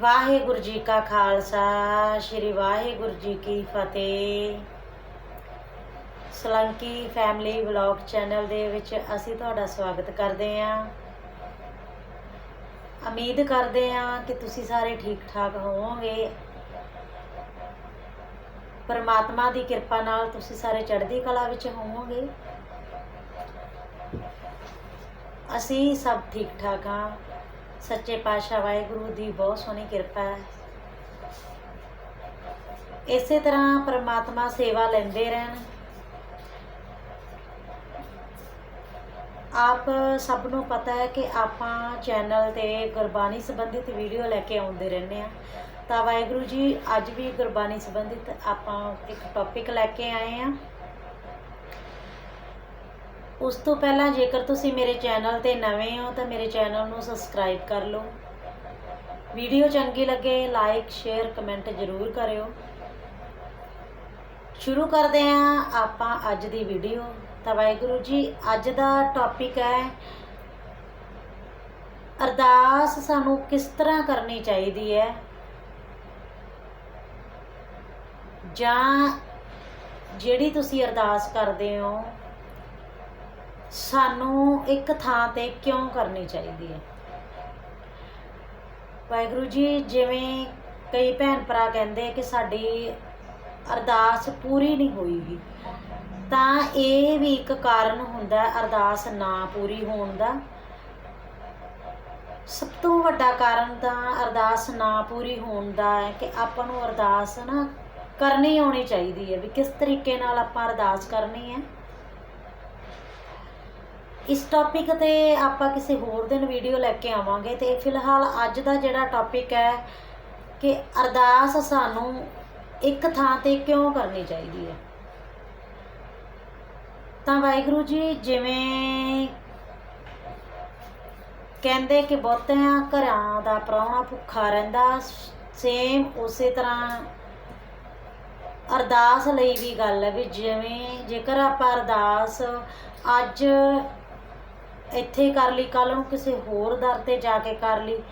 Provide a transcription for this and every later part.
ਵਾਹਿਗੁਰੂ ਜੀ ਕਾ ਖਾਲਸਾ, ਸ੍ਰੀ ਵਾਹਿਗੁਰੂ ਜੀ ਕੀ ਫਤਿਹ। ਸਲੰਕੀ family vlog channel ਦੇ ਵਿੱਚ ਅਸੀਂ ਤੁਹਾਡਾ ਸਵਾਗਤ ਕਰਦੇ ਹਾਂ। ਉਮੀਦ ਕਰਦੇ ਹਾਂ ਕਿ ਤੁਸੀਂ ਸਾਰੇ ਠੀਕ ਠਾਕ ਹੋਵੋਗੇ। ਪਰਮਾਤਮਾ ਦੀ ਕਿਰਪਾ ਨਾਲ ਤੁਸੀਂ ਸਾਰੇ ਚੜ੍ਹਦੀ ਕਲਾ ਵਿੱਚ ਹੋਵੋਗੇ। ਅਸੀਂ ਸਭ ਠੀਕ ਠਾਕ ਹਾਂ। ਸੱਚੇ ਪਾਤਸ਼ਾਹ ਵਾਹਿਗੁਰੂ ਦੀ ਬਹੁਤ ਸੋਹਣੀ ਕਿਰਪਾ ਹੈ। ਇਸੇ ਤਰ੍ਹਾਂ ਪਰਮਾਤਮਾ ਸੇਵਾ ਲੈਂਦੇ ਰਹਿਣ। ਆਪ ਸਭ ਨੂੰ ਪਤਾ ਹੈ ਕਿ ਆਪਾਂ ਚੈਨਲ ਤੇ ਗੁਰਬਾਣੀ ਸੰਬੰਧਿਤ ਵੀਡੀਓ ਲੈ ਕੇ ਆਉਂਦੇ ਰਹਿੰਦੇ ਆ ਤਾਂ ਵਾਹਿਗੁਰੂ ਜੀ, ਅੱਜ ਵੀ ਗੁਰਬਾਣੀ ਸੰਬੰਧਿਤ ਆਪਾਂ ਇੱਕ ਟੌਪਿਕ ਲੈ ਕੇ ਆਏ ਆ ਉਸ ਤੋਂ ਪਹਿਲਾਂ ਜੇਕਰ ਤੁਸੀਂ ਮੇਰੇ ਚੈਨਲ ਤੇ ਨਵੇਂ ਹੋ ਤਾਂ ਮੇਰੇ ਚੈਨਲ ਨੂੰ ਸਬਸਕ੍ਰਾਈਬ ਕਰ ਲਓ। ਵੀਡੀਓ ਚੰਗੀ ਲੱਗੇ ਲਾਈਕ ਸ਼ੇਅਰ ਕਮੈਂਟ ਜ਼ਰੂਰ ਕਰਿਓ। ਸ਼ੁਰੂ ਕਰਦੇ ਹਾਂ ਆਪਾਂ ਅੱਜ ਦੀ ਵੀਡੀਓ। ਤਾਂ ਵਾਹਿਗੁਰੂ ਜੀ, ਅੱਜ ਦਾ ਟੌਪਿਕ ਹੈ, ਅਰਦਾਸ ਸਾਨੂੰ ਕਿਸ ਤਰ੍ਹਾਂ ਕਰਨੀ ਚਾਹੀਦੀ ਹੈ? ਜਾਂ ਜਿਹੜੀ ਤੁਸੀਂ ਅਰਦਾਸ ਕਰਦੇ ਹੋ ਸਾਨੂੰ ਇੱਕ ਥਾਂ ਤੇ ਕਿਉਂ ਕਰਨੀ ਚਾਹੀਦੀ ਹੈ? ਵਾਹਿਗੁਰੂ ਜੀ, ਜਿਵੇਂ ਕਈ ਭੈਣ ਭਰਾ ਕਹਿੰਦੇ ਕਿ ਸਾਡੀ ਅਰਦਾਸ ਪੂਰੀ ਨਹੀਂ ਹੋਈਗੀ, ਤਾਂ ਇਹ ਵੀ ਇੱਕ ਕਾਰਨ ਹੁੰਦਾ ਅਰਦਾਸ ਨਾ ਪੂਰੀ ਹੋਣ ਦਾ। ਸਭ ਤੋਂ ਵੱਡਾ ਕਾਰਨ ਤਾਂ ਅਰਦਾਸ ਨਾ ਪੂਰੀ ਹੋਣ ਦਾ ਹੈ ਕਿ ਆਪਾਂ ਨੂੰ ਅਰਦਾਸ ਨਾ ਕਰਨੀ ਆਉਣੀ ਚਾਹੀਦੀ ਹੈ ਵੀ ਕਿਸ ਤਰੀਕੇ ਨਾਲ ਆਪਾਂ ਅਰਦਾਸ ਕਰਨੀ ਹੈ। ਇਸ ਟੌਪਿਕ ਤੇ ਆਪਾਂ ਕਿਸੇ ਹੋਰ ਦਿਨ ਵੀਡੀਓ ਲੈ ਕੇ ਆਵਾਂਗੇ ਤੇ ਫਿਲਹਾਲ ਅੱਜ ਦਾ ਜਿਹੜਾ ਟੌਪਿਕ ਹੈ ਕਿ ਅਰਦਾਸ ਸਾਨੂੰ ਇੱਕ ਥਾਂ ਤੇ ਕਿਉਂ ਕਰਨੀ ਚਾਹੀਦੀ ਹੈ? ਤਾਂ ਵਾਹਿਗੁਰੂ ਜੀ, ਜਿਵੇਂ ਕਹਿੰਦੇ ਕਿ ਬਹੁਤਿਆਂ ਘਰਾਂ ਦਾ ਪ੍ਰਾਹੁਣਾ ਭੁੱਖਾ ਰਹਿੰਦਾ ਸੇਮ ਉਸੇ ਤਰ੍ਹਾਂ ਅਰਦਾਸ ਲਈ ਵੀ ਗੱਲ ਹੈ ਵੀ ਜਿਵੇਂ ਜੇਕਰ ਆਪਾਂ ਅਰਦਾਸ ਅੱਜ ਇੱਥੇ ਕਰ ਲਈ ਕੱਲ ਨੂੰ ਕਿਸੇ ਹੋਰ ਦਰ ਤੇ ਜਾ ਕੇ ਕਰ ਲਈ।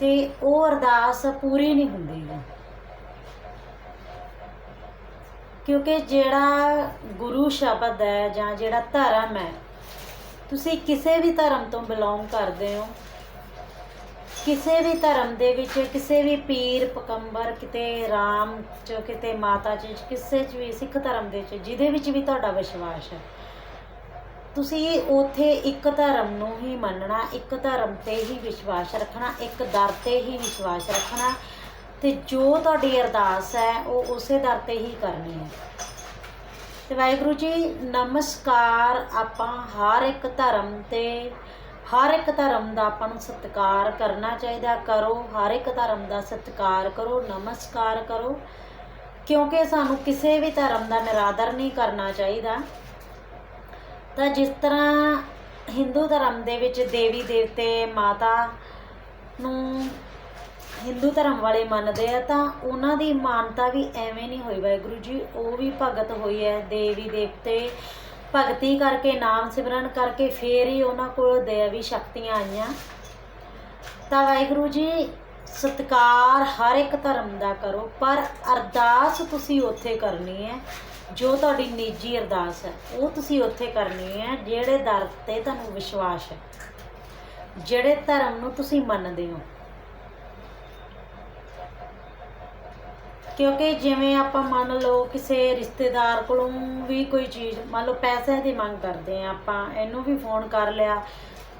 ਤੇ ਉਹ ਅਰਦਾਸ ਪੂਰੀ ਨਹੀਂ ਹੁੰਦੀ ਗੀ। ਕਿਉਂਕਿ ਜਿਹੜਾ ਗੁਰੂ ਸ਼ਬਦ ਹੈ ਜਾਂ ਜਿਹੜਾ ਧਰਮ ਹੈ, ਤੁਸੀਂ ਕਿਸੇ ਵੀ ਧਰਮ ਤੋਂ ਬਿਲੋਂਗ ਕਰਦੇ ਹੋ। ਕਿਸੇ ਵੀ ਧਰਮ ਦੇ ਵਿੱਚ ਕਿਸੇ ਵੀ ਪੀਰ ਪਕੰਬਰ ਕਿਤੇ ਰਾਮ ਚ, ਕਿਤੇ ਮਾਤਾ ਚ, ਕਿਸੇ ਚ ਵੀ ਸਿੱਖ ਧਰਮ ਦੇ ਚ ਜਿਹਦੇ ਵਿੱਚ ਵੀ ਤੁਹਾਡਾ ਵਿਸ਼ਵਾਸ ਹੈ। ਤੁਸੀਂ ਉੱਥੇ ਇੱਕ ਧਰਮ ਨੂੰ ਹੀ ਮੰਨਣਾ, ਇੱਕ ਧਰਮ ਤੇ ਹੀ ਵਿਸ਼ਵਾਸ ਰੱਖਣਾ, ਇੱਕ ਦਰ ਤੇ ਹੀ ਵਿਸ਼ਵਾਸ ਰੱਖਣਾ ਤੇ ਜੋ ਤੁਹਾਡੀ ਅਰਦਾਸ ਹੈ, ਉਹ ਉਸੇ ਦਰ ਤੇ ਹੀ ਕਰਨੀ ਹੈ। ਤੇ ਵਾਹਿਗੁਰੂ ਜੀ, ਨਮਸਕਾਰ। ਆਪਾਂ ਹਰ ਇੱਕ ਧਰਮ ਤੇ, ਹਰ ਇੱਕ ਧਰਮ ਦਾ ਆਪਾਂ ਨੂੰ ਸਤਿਕਾਰ ਕਰਨਾ ਚਾਹੀਦਾ। ਕਰੋ, ਹਰ ਇੱਕ ਧਰਮ ਦਾ ਸਤਿਕਾਰ ਕਰੋ, ਨਮਸਕਾਰ ਕਰੋ। ਕਿਉਂਕਿ ਸਾਨੂੰ ਕਿਸੇ ਵੀ ਧਰਮ ਦਾ ਨਿਰਾਦਰ ਨਹੀਂ ਕਰਨਾ ਚਾਹੀਦਾ। ਤਾਂ ਜਿਸ ਤਰ੍ਹਾਂ ਹਿੰਦੂ ਧਰਮ ਦੇ ਵਿੱਚ ਦੇਵੀ ਦੇਵਤੇ ਮਾਤਾ ਨੂੰ ਹਿੰਦੂ ਧਰਮ ਵਾਲੇ ਮੰਨਦੇ ਆ, ਤਾਂ ਉਹਨਾਂ ਦੀ ਮਾਨਤਾ ਵੀ ਐਵੇਂ ਨਹੀਂ ਹੋਈ ਵਾਹਿਗੁਰੂ ਜੀ। ਉਹ ਵੀ ਭਗਤ ਹੋਈ ਹੈ, ਦੇਵੀ ਦੇਵਤੇ ਭਗਤੀ ਕਰਕੇ, ਨਾਮ ਸਿਮਰਨ ਕਰਕੇ ਫੇਰ ਹੀ ਉਹਨਾਂ ਕੋਲ ਦੇਵੀ ਸ਼ਕਤੀਆਂ ਆਈਆਂ। ਤਾਂ ਵਾਹਿਗੁਰੂ ਜੀ, ਸਤਕਾਰ ਹਰ ਇੱਕ ਧਰਮ ਦਾ ਕਰੋ, ਪਰ ਅਰਦਾਸ ਤੁਸੀਂ ਉੱਥੇ ਕਰਨੀ ਹੈ। ਜੋ ਤੁਹਾਡੀ ਨਿੱਜੀ ਅਰਦਾਸ ਹੈ, ਉਹ ਤੁਸੀਂ ਉੱਥੇ ਕਰਨੀ ਹੈ, ਜਿਹੜੇ ਦਰ ਤੇ ਤੁਹਾਨੂੰ ਵਿਸ਼ਵਾਸ ਹੈ। ਜਿਹੜੇ ਧਰਮ ਨੂੰ ਤੁਸੀਂ ਮੰਨਦੇ ਹੋ। ਕਿਉਂਕਿ ਜਿਵੇਂ ਆਪਾਂ ਮੰਨ ਲਓ ਕਿਸੇ ਰਿਸ਼ਤੇਦਾਰ ਕੋਲੋਂ ਵੀ ਕੋਈ ਚੀਜ਼, ਮੰਨ ਲਓ ਪੈਸੇ ਦੀ ਮੰਗ ਕਰਦੇ ਆ ਆਪਾਂ, ਇਹਨੂੰ ਵੀ ਫੋਨ ਕਰ ਲਿਆ,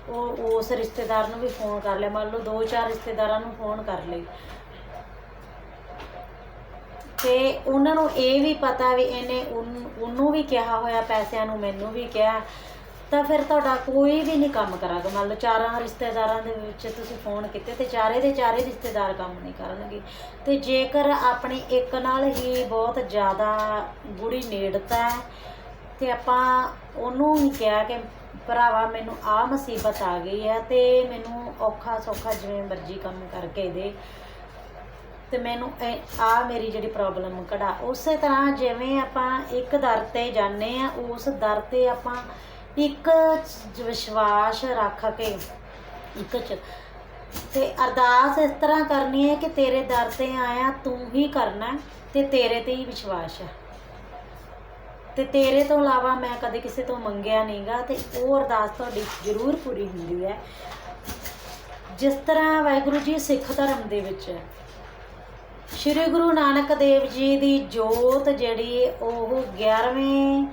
ਉਹ ਉਸ ਰਿਸ਼ਤੇਦਾਰ ਨੂੰ ਵੀ ਫੋਨ ਕਰ ਲਿਆ, ਮੰਨ ਲਓ ਦੋ ਚਾਰ ਰਿਸ਼ਤੇਦਾਰਾਂ ਨੂੰ ਫੋਨ ਕਰ ਲਈ ਤੇ ਉਹਨਾਂ ਨੂੰ ਇਹ ਵੀ ਪਤਾ ਵੀ ਇਹਨੇ ਉਹਨ- ਉਹਨੂੰ ਵੀ ਕਿਹਾ ਹੋਇਆ, ਪੈਸਿਆਂ ਨੂੰ ਮੈਨੂੰ ਵੀ ਕਿਹਾ, ਤਾਂ ਫਿਰ ਤੁਹਾਡਾ ਕੋਈ ਵੀ ਨਹੀਂ ਕੰਮ ਕਰਾਗਾ ਮੰਨ ਲਓ ਚਾਰਾਂ ਰਿਸ਼ਤੇਦਾਰਾਂ ਦੇ ਵਿੱਚ ਤੁਸੀਂ ਫੋਨ ਕੀਤੇ ਤੇ ਚਾਰੇ ਦੇ ਚਾਰੇ ਰਿਸ਼ਤੇਦਾਰ ਕੰਮ ਨਹੀਂ ਕਰਨਗੇ। ਤੇ ਜੇਕਰ ਆਪਣੀ ਇੱਕ ਨਾਲ ਹੀ ਬਹੁਤ ਜ਼ਿਆਦਾ ਗੂੜੀ ਨੇੜਤਾ ਹੈ, ਤੇ ਆਪਾਂ ਉਹਨੂੰ ਹੀ ਕਿਹਾ ਕਿ, ਭਰਾਵਾ, ਮੈਨੂੰ ਆ ਮੁਸੀਬਤ ਆ ਗਈ ਹੈ ਤੇ ਮੈਨੂੰ ਔਖਾ ਸੌਖਾ ਜਿਵੇਂ ਮਰਜ਼ੀ ਕੰਮ ਕਰਕੇ ਦੇ। ਤੇ ਮੈਨੂੰ ਆ ਮੇਰੀ ਜਿਹੜੀ ਪ੍ਰੋਬਲਮ ਕਢਾ ਉਸੇ ਤਰ੍ਹਾਂ ਜਿਵੇਂ ਆਪਾਂ ਇੱਕ ਦਰ ਤੇ ਜਾਂਦੇ ਆ, ਉਸ ਦਰ ਤੇ ਆਪਾਂ ਇੱਕ ਵਿਸ਼ਵਾਸ ਰੱਖ ਕੇ, ਇੱਕ ਚ, ਤੇ ਅਰਦਾਸ ਇਸ ਤਰ੍ਹਾਂ ਕਰਨੀ ਹੈ ਕਿ ਤੇਰੇ ਦਰ ਤੇ ਆਇਆ, ਤੂੰ ਹੀ ਕਰਨਾ ਹੈ ਤੇ ਤੇਰੇ ਤੇ ਹੀ ਵਿਸ਼ਵਾਸ ਹੈ। ਤੇ ਤੇਰੇ ਤੋਂ ਇਲਾਵਾ ਮੈਂ ਕਦੇ ਕਿਸੇ ਤੋਂ ਮੰਗਿਆ ਨਹੀਂਗਾ, ਤੇ ਉਹ ਅਰਦਾਸ ਤੁਹਾਡੀ ਜ਼ਰੂਰ ਪੂਰੀ ਹੁੰਦੀ ਹੈ। ਜਿਸ ਤਰ੍ਹਾਂ ਵਾਹਿਗੁਰੂ ਜੀ ਸਿੱਖ ਧਰਮ ਦੇ ਵਿੱਚ ਸ਼੍ਰੀ ਗੁਰੂ ਨਾਨਕ ਦੇਵ ਜੀ ਦੀ ਜੋਤ ਜਿਹੜੀ ਉਹ 11ਵੇਂ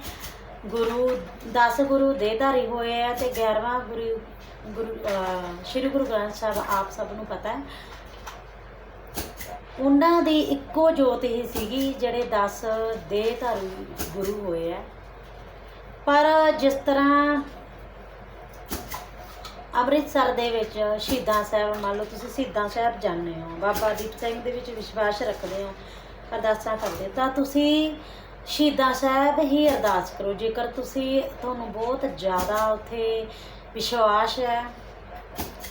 ਗੁਰੂ 10 ਗੁਰੂ ਦੇਹਧਾਰੀ ਹੋਏ ਆ ਤੇ 11ਵਾਂ ਗੁਰੂ ਗੁਰੂ ਸ਼੍ਰੀ ਗੁਰੂ ਗ੍ਰੰਥ ਸਾਹਿਬ ਆਪ ਸਭ ਨੂੰ ਪਤਾ ਹੈ। ਉਹਨਾਂ ਦੀ ਇੱਕੋ ਜੋਤ ਹੀ ਸੀਗੀ ਜਿਹੜੇ 10 ਦੇਹਧਾਰੀ ਗੁਰੂ ਹੋਏ ਆ। ਪਰ ਜਿਸ ਤਰ੍ਹਾਂ ਅੰਮ੍ਰਿਤਸਰ ਦੇ ਵਿੱਚ ਸ਼ਹੀਦਾਂ ਸਾਹਿਬ ਮੰਨ ਲਓ ਤੁਸੀਂ ਸ਼ਹੀਦਾਂ ਸਾਹਿਬ ਜਾਂਦੇ ਹੋ ਬਾਬਾ ਦੀਪ ਸਿੰਘ ਦੇ ਵਿੱਚ ਵਿਸ਼ਵਾਸ ਰੱਖਦੇ ਹੋ ਅਰਦਾਸਾਂ ਕਰਦੇ ਹੋ, ਤਾਂ ਤੁਸੀਂ ਸ਼ਹੀਦਾਂ ਸਾਹਿਬ ਹੀ ਅਰਦਾਸ ਕਰੋ ਜੇਕਰ ਤੁਸੀਂ ਤੁਹਾਨੂੰ ਬਹੁਤ ਜ਼ਿਆਦਾ ਉੱਥੇ ਵਿਸ਼ਵਾਸ ਹੈ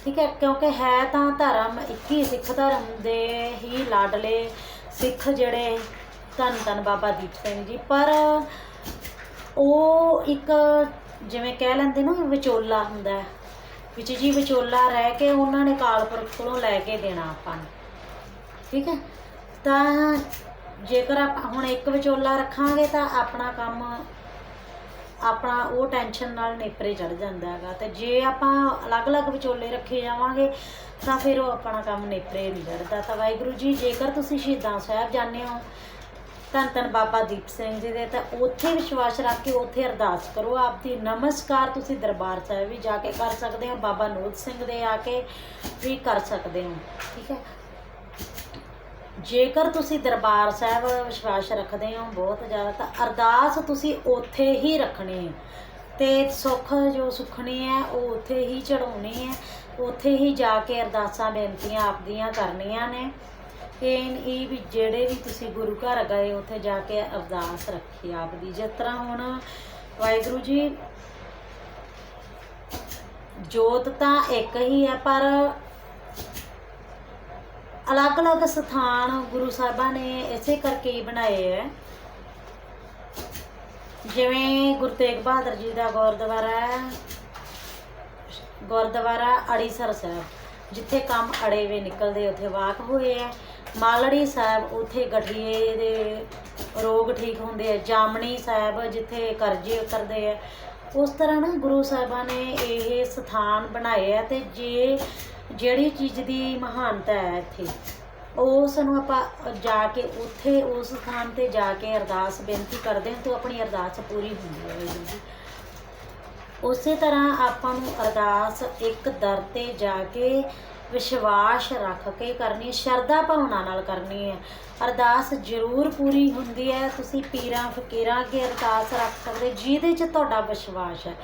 ਠੀਕ ਹੈ ਕਿਉਂਕਿ ਹੈ ਤਾਂ ਧਰਮ ਇੱਕ ਹੀ ਸਿੱਖ ਧਰਮ ਦੇ ਹੀ ਲਾਡਲੇ ਸਿੱਖ ਜਿਹੜੇ ਧੰਨ ਧੰਨ ਬਾਬਾ ਦੀਪ ਸਿੰਘ ਜੀ ਪਰ ਉਹ ਇੱਕ ਜਿਵੇਂ ਕਹਿ ਲੈਂਦੇ ਨਾ ਵਿਚੋਲਾ ਹੁੰਦਾ ਵਿੱਚ ਜੀ ਵਿਚੋਲਾ ਰਹਿ ਕੇ ਉਹਨਾਂ ਨੇ ਕਾਲਪੁਰਖ ਕੋਲੋਂ ਲੈ ਕੇ ਦੇਣਾ ਆਪਾਂ ਨੂੰ। ਠੀਕ ਹੈ? ਤਾਂ ਜੇਕਰ ਆਪਾਂ ਹੁਣ ਇੱਕ ਵਿਚੋਲਾ ਰੱਖਾਂਗੇ ਤਾਂ ਆਪਣਾ ਕੰਮ, ਆਪਣਾ ਉਹ ਟੈਨਸ਼ਨ ਨਾਲ ਨੇਪਰੇ ਚੜ ਜਾਂਦਾ ਹੈਗਾ। ਤੇ ਜੇ ਆਪਾਂ ਅਲੱਗ-ਅਲੱਗ ਵਿਚੋਲੇ ਰੱਖੇ ਜਾਵਾਂਗੇ, ਤਾਂ ਫਿਰ ਉਹ ਆਪਣਾ ਕੰਮ ਨੇਪਰੇ ਨਹੀਂ ਚੜਦਾ ਤਾਂ ਵਾਹਿਗੁਰੂ ਜੀ, ਜੇਕਰ ਤੁਸੀਂ ਸ਼ਹੀਦਾਂ ਸਾਹਿਬ ਜਾਂਦੇ ਹੋ ਧੰਨ ਧੰਨ ਬਾਬਾ ਦੀਪ ਸਿੰਘ ਜੀ ਦੇ, ਤਾਂ ਉੱਥੇ ਵਿਸ਼ਵਾਸ ਰੱਖ ਕੇ ਉੱਥੇ ਅਰਦਾਸ ਕਰੋ ਆਪਦੀ। ਨਮਸਕਾਰ ਤੁਸੀਂ ਦਰਬਾਰ ਸਾਹਿਬ ਵੀ ਜਾ ਕੇ ਕਰ ਸਕਦੇ ਹੋ, ਬਾਬਾ ਨੋਦ ਸਿੰਘ ਦੇ ਆ ਕੇ ਵੀ ਕਰ ਸਕਦੇ ਹੋ, ਠੀਕ ਹੈ? ਜੇਕਰ ਤੁਸੀਂ ਦਰਬਾਰ ਸਾਹਿਬ ਵਿਸ਼ਵਾਸ ਰੱਖਦੇ ਹੋ ਬਹੁਤ ਜ਼ਿਆਦਾ, ਤਾਂ ਅਰਦਾਸ ਤੁਸੀਂ ਉੱਥੇ ਹੀ ਰੱਖਣੀ ਹੈ। ਤੇ ਸੁੱਖ ਜੋ ਸੁਖਣੀ ਹੈ, ਉਹ ਉੱਥੇ ਹੀ ਚੜਾਉਣੀ ਹੈ, ਉੱਥੇ ਹੀ ਜਾ ਕੇ ਅਰਦਾਸਾਂ ਬੇਨਤੀਆਂ ਆਪਦੀਆਂ ਕਰਨੀਆਂ ਨੇ। ਇਹ ਇਹ ਵੀ ਜਿਹੜੇ ਵੀ ਤੁਸੀਂ ਗੁਰੂ ਘਰ ਗਏ, ਉੱਥੇ ਜਾ ਕੇ ਅਰਦਾਸ ਰੱਖੀ ਆਪ ਦੀ ਜਿਸ ਤਰ੍ਹਾਂ ਹੁਣ ਵਾਹਿਗੁਰੂ ਜੀ, ਜੋਤ ਤਾਂ ਇੱਕ ਹੀ ਹੈ, ਪਰ ਅਲੱਗ-ਅਲੱਗ ਸਥਾਨ ਗੁਰੂ ਸਾਹਿਬਾਂ ਨੇ ਇਸੇ ਕਰਕੇ ਹੀ ਬਣਾਏ ਹੈ। ਜਿਵੇਂ ਗੁਰੂ ਤੇਗ ਬਹਾਦਰ ਜੀ ਦਾ ਗੁਰਦੁਆਰਾ ਹੈ, ਗੁਰਦੁਆਰਾ ਅੜੀਸਰ ਸਾਹਿਬ, ਜਿੱਥੇ ਕੰਮ ਅੜੇ ਵੇ ਨਿਕਲਦੇ, ਉੱਥੇ ਵਾਕ ਹੋਏ ਹੈ। ਮਾਲੜੀ ਸਾਹਿਬ, ਉੱਥੇ ਗਠੀਏ ਦੇ ਰੋਗ ਠੀਕ ਹੁੰਦੇ ਆ, ਜਾਮਣੀ ਸਾਹਿਬ ਜਿੱਥੇ ਕਰਜ਼ੇ ਉਤਰਦੇ ਆ। ਉਸ ਤਰ੍ਹਾਂ ਨਾ ਗੁਰੂ ਸਾਹਿਬਾਂ ਨੇ ਇਹ ਸਥਾਨ ਬਣਾਏ ਆ ਤੇ ਜੇ ਜਿਹੜੀ ਚੀਜ਼ ਦੀ ਮਹਾਨਤਾ ਹੈ ਇੱਥੇ ਉਸ ਨੂੰ ਆਪਾਂ ਜਾ ਕੇ ਉੱਥੇ ਉਸ ਸਥਾਨ ਤੇ ਜਾ ਕੇ ਅਰਦਾਸ ਬੇਨਤੀ ਕਰਦੇ ਹਾਂ ਤਾਂ ਆਪਣੀ ਅਰਦਾਸ ਪੂਰੀ ਹੁੰਦੀ ਹੈ ਜੀ। ਉਸੇ ਤਰ੍ਹਾਂ ਆਪਾਂ ਨੂੰ ਅਰਦਾਸ ਇੱਕ ਦਰ ਤੇ ਜਾ ਕੇ ਵਿਸ਼ਵਾਸ ਰੱਖ ਕੇ ਕਰਨੀ ਸ਼ਰਧਾ ਭਾਵਨਾ ਨਾਲ ਕਰਨੀ ਹੈ। ਅਰਦਾਸ ਜ਼ਰੂਰ ਪੂਰੀ ਹੁੰਦੀ ਹੈ। ਤੁਸੀਂ ਪੀਰਾਂ, ਫਕੀਰਾਂ ਅੱਗੇ ਅਰਦਾਸ ਰੱਖ ਸਕਦੇ, ਜਿਹਦੇ 'ਚ ਤੁਹਾਡਾ ਵਿਸ਼ਵਾਸ ਹੈ।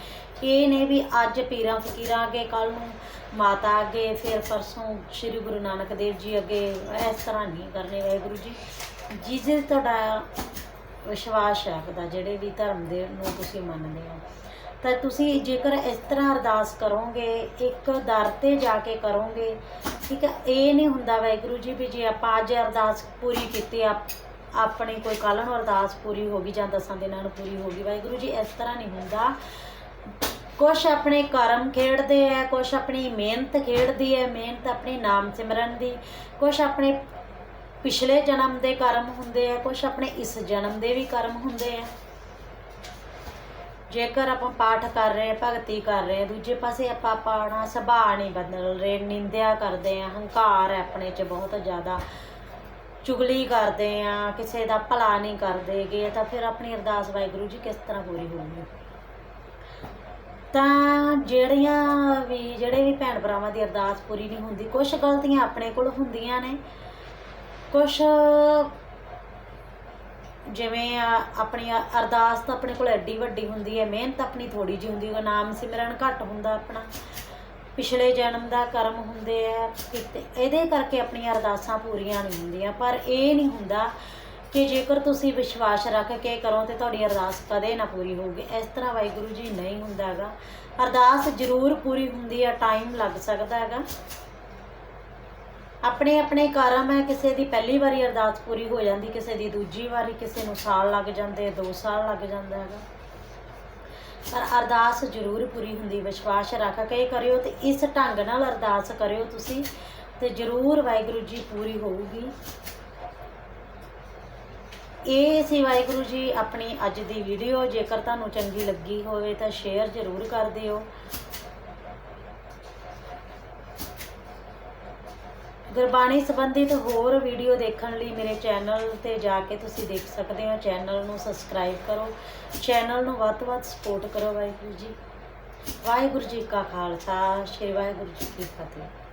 ਇਹ ਨੇ ਵੀ ਅੱਜ ਪੀਰਾਂ, ਫਕੀਰਾਂ ਅੱਗੇ ਕੱਲ ਨੂੰ ਮਾਤਾ ਅੱਗੇ, ਫਿਰ ਪਰਸੋਂ ਸ੍ਰੀ ਗੁਰੂ ਨਾਨਕ ਦੇਵ ਜੀ ਅੱਗੇ, ਇਸ ਤਰ੍ਹਾਂ ਨਹੀਂ ਕਰਨੇ ਵਾਹਿਗੁਰੂ ਜੀ। ਜਿਹਦੇ 'ਚ ਤੁਹਾਡਾ ਵਿਸ਼ਵਾਸ ਹੈ ਪਤਾ ਜਿਹੜੇ ਵੀ ਧਰਮ ਦੇ ਨੂੰ ਤੁਸੀਂ ਮੰਨਦੇ ਹੋ। ਤਾਂ ਤੁਸੀਂ ਜੇਕਰ ਇਸ ਤਰ੍ਹਾਂ ਅਰਦਾਸ ਕਰੋਗੇ, ਇੱਕ ਦਰ ਤੇ ਜਾ ਕੇ ਕਰੋਗੇ, ਠੀਕ ਹੈ, ਇਹ ਨਹੀਂ ਹੁੰਦਾ ਵਾਹਿਗੁਰੂ ਜੀ ਵੀ ਜੇ ਆਪਾਂ ਅੱਜ ਅਰਦਾਸ ਪੂਰੀ ਕੀਤੀ, ਆਪ, ਆਪਣੀ ਕੋਈ ਕੱਲ੍ਹ ਨੂੰ ਅਰਦਾਸ ਪੂਰੀ ਹੋ ਗਈ ਜਾਂ ਦਸਾਂ ਦਿਨਾਂ ਨੂੰ ਪੂਰੀ ਹੋ ਗਈ, ਵਾਹਿਗੁਰੂ ਜੀ ਇਸ ਤਰ੍ਹਾਂ ਨਹੀਂ ਹੁੰਦਾ। ਕੁਛ ਆਪਣੇ ਕਰਮ ਖੇਡਦੇ ਆ, ਕੁਛ ਆਪਣੀ ਮਿਹਨਤ ਖੇਡਦੀ ਹੈ ਮਿਹਨਤ ਆਪਣੇ ਨਾਮ ਸਿਮਰਨ ਦੀ, ਕੁਛ ਆਪਣੇ ਪਿਛਲੇ ਜਨਮ ਦੇ ਕਰਮ ਹੁੰਦੇ ਆ, ਕੁਛ ਆਪਣੇ ਇਸ ਜਨਮ ਦੇ ਵੀ ਕਰਮ ਹੁੰਦੇ ਆ। ਜੇਕਰ ਆਪਾਂ ਪਾਠ ਕਰ ਰਹੇ ਹਾਂ, ਭਗਤੀ ਕਰ ਰਹੇ ਹਾਂ, ਦੂਜੇ ਪਾਸੇ ਆਪਾਂ ਆਪਣਾ ਸੁਭਾਅ ਨਹੀਂ ਬਦਲ ਰਹੇ, ਨਿੰਦਿਆ ਕਰਦੇ ਆ ਹੰਕਾਰ ਹੈ ਆਪਣੇ 'ਚ ਬਹੁਤ ਜ਼ਿਆਦਾ। ਚੁਗਲੀ ਕਰਦੇ ਆ ਕਿਸੇ ਦਾ ਭਲਾ ਨਹੀਂ ਕਰਦੇ ਕਰਦੇਗੇ ਤਾਂ ਫਿਰ ਆਪਣੀ ਅਰਦਾਸ ਵਾਹਿਗੁਰੂ ਜੀ ਕਿਸ ਤਰ੍ਹਾਂ ਪੂਰੀ ਹੋਊਗੀ ਤਾਂ ਜਿਹੜੀਆਂ ਵੀ, ਜਿਹੜੇ ਵੀ ਭੈਣ ਭਰਾਵਾਂ ਦੀ ਅਰਦਾਸ ਪੂਰੀ ਨਹੀਂ ਹੁੰਦੀ ਕੁਝ ਗਲਤੀਆਂ ਆਪਣੇ ਕੋਲ ਹੁੰਦੀਆਂ ਨੇ। ਕੁਝ ਜਿਵੇਂ ਆਪਣੀ ਅ- ਅਰਦਾਸ ਤਾਂ ਆਪਣੇ ਕੋਲ ਐਡੀ ਵੱਡੀ ਹੁੰਦੀ ਹੈ, ਮਿਹਨਤ ਆਪਣੀ ਥੋੜੀ ਜਿਹੀ ਹੁੰਦੀ ਹੈ ਨਾਮ ਸਿਮਰਨ ਘੱਟ ਹੁੰਦਾ ਆਪਣਾ। ਪਿਛਲੇ ਜਨਮ ਦਾ ਕਰਮ ਹੁੰਦੇ ਆ ਕਿਤੇ ਇਹਦੇ ਕਰਕੇ ਆਪਣੀਆਂ ਅਰਦਾਸਾਂ ਪੂਰੀਆਂ ਨਹੀਂ ਹੁੰਦੀਆਂ, ਪਰ ਇਹ ਨਹੀਂ ਹੁੰਦਾ ਕਿ ਜੇਕਰ ਤੁਸੀਂ ਵਿਸ਼ਵਾਸ ਰੱਖ ਕੇ ਕਰੋ ਤੇ ਤੁਹਾਡੀ ਅਰਦਾਸ ਕਦੇ ਨਾ ਪੂਰੀ ਹੋਊਗੀ। ਇਸ ਤਰ੍ਹਾਂ ਵਾਹਿਗੁਰੂ ਜੀ ਨਹੀਂ ਹੁੰਦਾ ਹੈਗਾ। ਅਰਦਾਸ ਜ਼ਰੂਰ ਪੂਰੀ ਹੁੰਦੀ ਆ ਟਾਈਮ ਲੱਗ ਸਕਦਾ ਹੈਗਾ। ਆਪਣੇ ਆਪਣੇ ਕਰਮ ਹੈ ਕਿਸੇ ਦੀ ਪਹਿਲੀ ਵਾਰੀ ਅਰਦਾਸ ਪੂਰੀ ਹੋ ਜਾਂਦੀ, ਕਿਸੇ ਦੀ ਦੂਜੀ ਵਾਰੀ, ਕਿਸੇ ਨੂੰ ਸਾਲ ਲੱਗ ਜਾਂਦੇ 2 ਸਾਲ ਲੱਗ ਜਾਂਦਾ ਹੈਗਾ। ਪਰ ਅਰਦਾਸ ਜ਼ਰੂਰ ਪੂਰੀ ਹੁੰਦੀ, ਵਿਸ਼ਵਾਸ ਰੱਖ ਕੇ ਕਰਿਓ ਤੇ ਇਸ ਢੰਗ ਨਾਲ ਅਰਦਾਸ ਕਰਿਓ ਤੁਸੀਂ ਤੇ ਜ਼ਰੂਰ ਵਾਹਿਗੁਰੂ ਜੀ ਪੂਰੀ ਹੋਊਗੀ। ਇਹ ਸੀ ਵਾਹਿਗੁਰੂ ਜੀ ਆਪਣੀ ਅੱਜ ਦੀ ਵੀਡੀਓ ਜੇਕਰ ਤੁਹਾਨੂੰ ਚੰਗੀ ਲੱਗੀ ਹੋਵੇ ਤਾਂ ਸ਼ੇਅਰ ਜ਼ਰੂਰ ਕਰ ਦਿਓ। ਗੁਰਬਾਣੀ ਸੰਬੰਧਿਤ ਹੋਰ ਵੀਡੀਓ ਦੇਖਣ ਲਈ ਮੇਰੇ ਚੈਨਲ ਤੇ ਜਾ ਕੇ ਤੁਸੀਂ ਦੇਖ ਸਕਦੇ ਹੋ। ਚੈਨਲ ਨੂੰ ਸਬਸਕ੍ਰਾਈਬ ਕਰੋ। ਚੈਨਲ ਨੂੰ ਵੱਧ ਤੋਂ ਵੱਧ ਸਪੋਰਟ ਕਰੋ ਵਾਹਿਗੁਰੂ ਜੀ। ਵਾਹਿਗੁਰੂ ਜੀ ਕਾ ਖਾਲਸਾ, ਸ਼੍ਰੀ ਵਾਹਿਗੁਰੂ ਜੀ ਕੀ ਫਤਿਹ।